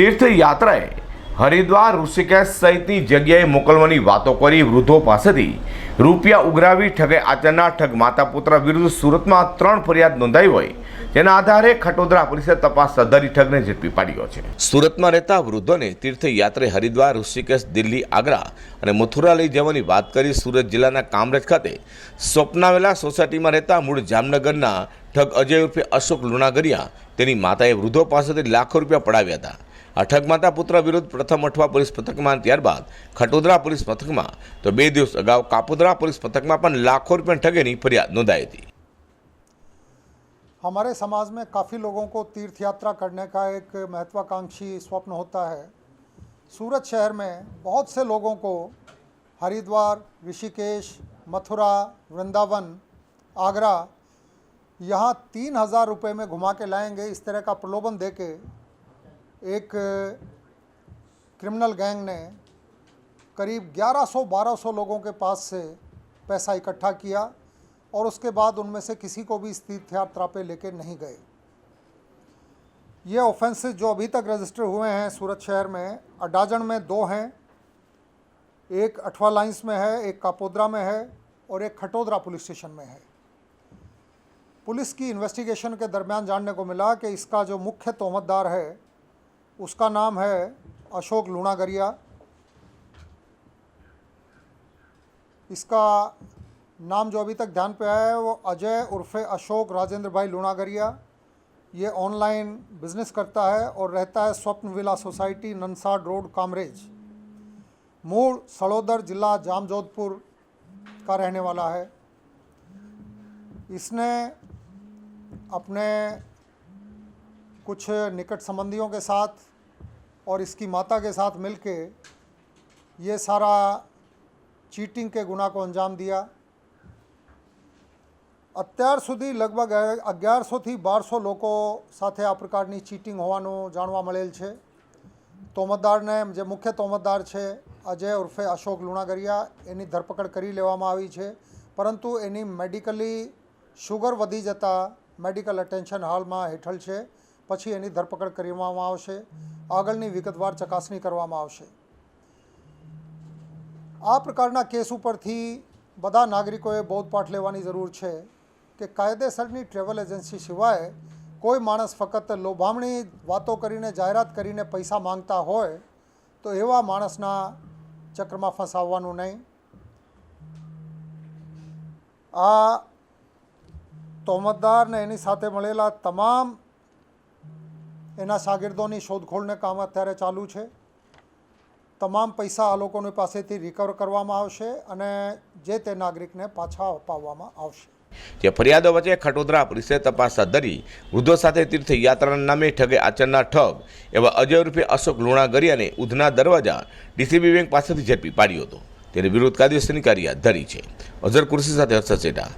તીર્થયાત્રાએ હરિદ્વાર ઋષિકેશ સહિતની જગ્યાએ મોકલવાની વાતો કરી વૃદ્ધો પાસેથી રૂપિયા ઉઘરાવી ઠગે આચરનાર ઠગ માતા પુત્ર વિરુદ્ધ સુરતમાં ત્રણ ફરિયાદ નોંધાઈ હોય તેના આધારે ખટોદરા પોલીસે તપાસ સધારી ઠગને ઝડપી પાડ્યો છે. સુરતમાં રહેતા વૃદ્ધોને તીર્થયાત્રે હરિદ્વાર, ઋષિકેશ, દિલ્હી, આગ્રા અને મથુરા લઈ જવાની વાત કરી સુરત જિલ્લાના કામરેજ ખાતે સ્વપ્નાવેલા સોસાયટીમાં રહેતા મૂળ જામનગરના ઠગ અજય ઉર્ફે અશોક લુણાગરિયા તેની માતાએ વૃદ્ધો પાસેથી લાખો રૂપિયા પડાવ્યા હતા. આ ઠગ માતા પુત્ર વિરુદ્ધ પ્રથમ અઠવા પોલીસ મથકમાં અને ત્યારબાદ ખટોદરા પોલીસ મથકમાં તો બે દિવસ અગાઉ કાપોદરા પોલીસ મથકમાં પણ લાખો રૂપિયા ઠગેની ફરિયાદ નોંધાઈ હતી हमारे समाज में काफ़ी लोगों को तीर्थ यात्रा करने का एक महत्वाकांक्षी स्वप्न होता है सूरत शहर में बहुत से लोगों को हरिद्वार ऋषिकेश मथुरा वृंदावन आगरा यहाँ तीन हज़ार रुपये में घुमा के लाएंगे इस तरह का प्रलोभन दे के एक क्रिमिनल गैंग ने करीब 1100-1200 लोगों के पास से पैसा इकट्ठा किया और उसके बाद उनमें से किसी को भी इस तीर्थ यात्रा पे लेके नहीं गए। ये ऑफेंसेस जो अभी तक रजिस्टर हुए हैं सूरत शहर में, अडाजन में दो हैं। एक अठवा लाइंस में है, एक कापोद्रा में है और एक खटोदरा पुलिस स्टेशन में है। पुलिस की इन्वेस्टिगेशन के दरमियान जानने को मिला कि इसका जो मुख्य तोहमतदार है उसका नाम है अशोक लूणागरिया। इसका नाम जो अभी तक ध्यान पे आया है, वो अजय उर्फे अशोक राजेंद्र भाई लूणागरिया। ये ऑनलाइन बिज़नेस करता है और रहता है Swapna villa society, Nansad road, Kamrej. मूल सड़ोदर जिला जामजोधपुर का रहने वाला है। इसने अपने कुछ निकट संबंधियों के साथ और इसकी माता के साथ मिलके ये सारा ચીટિંગ કે ગુના को અંજામ દિયા અત્યાર સુધી લગભગ અગિયારસોથી બારસો લોકો સાથે આ પ્રકારની ચીટિંગ હોવાનું જાણવા મળેલ છે તોમતદારને જે મુખ્ય તોમતદાર છે અજય ઉર્ફે અશોક લુણાગરિયા એની ધરપકડ કરી લેવામાં આવી છે પરંતુ એની મેડિકલી શુગર વધી જતાં મેડિકલ અટેન્શન હાલમાં હેઠળ છે પછી એની ધરપકડ કરવામાં આવશે. આગળની વિગતવાર ચકાસણી કરવામાં આવશે. આ પ્રકારના કેસ ઉપરથી બધા નાગરિકોએ બોધપાઠ લેવાની જરૂર છે કે કાયદેસરની ટ્રેવલ એજન્સી સિવાય કોઈ માણસ ફક્ત લોભામણી વાતો કરીને, જાહેરાત કરીને પૈસા માંગતા હોય તો એવા માણસના ચક્રમાં ફસાવવાનું નહીં. આ તોમતદાર ને એની સાથે મળેલા તમામ એના શાગીર્દોની શોધખોળને કામ અત્યારે ચાલુ છે. તમામ પૈસા આ લોકોની પાસેથી રિકવર કરવામાં આવશે અને જે તે નાગરિકને પાછા અપાવવામાં આવશે. જે ફરિયાદો વચ્ચે ખટોદરા પોલીસે તપાસ હાથ ધરી વૃદ્ધો સાથે તીર્થયાત્રાના નામે ઠગે આચરનાર ઠગ એવા અજય રૂપે અશોક લુણાગરિયાને ઉધના દરવાજા ડીસીબી બેંક પાસેથી ઝડપી પાડ્યો હતો. તેની વિરુદ્ધ કાયદેસરની હાથ ધરી છે. અઝર કુર્સી સાથે હર્ષદ સેઠા